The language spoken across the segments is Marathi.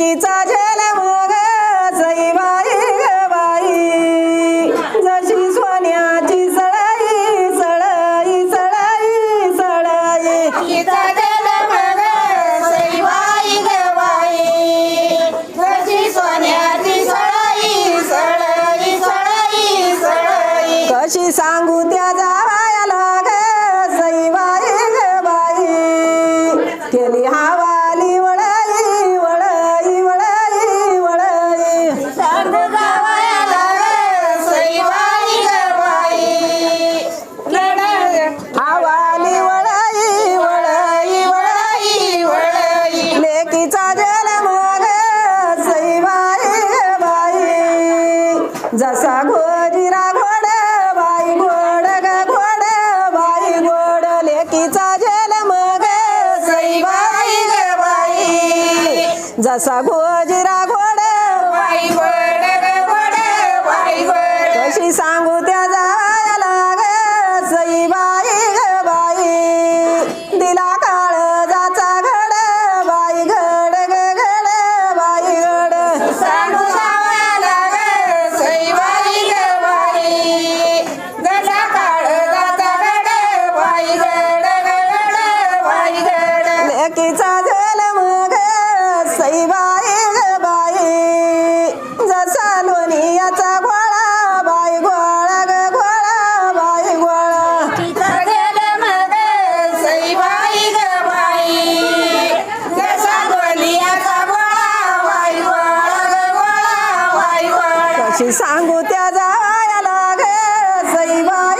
हत्तीचा जिरा घोड बाई घोड ग लेकीचा जल मग बाई ग बाई. जसा घो जिरा घोड बाई घोड घोड बाई घोड कशी सांगू त्या जा கதாயலாக செய்வாய்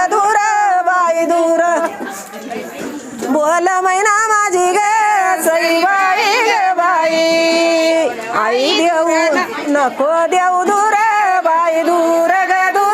झालं महिना माझी ग सई बाई ग बाई. आई देऊ नको देऊ दूर बाई दूर ग दूर.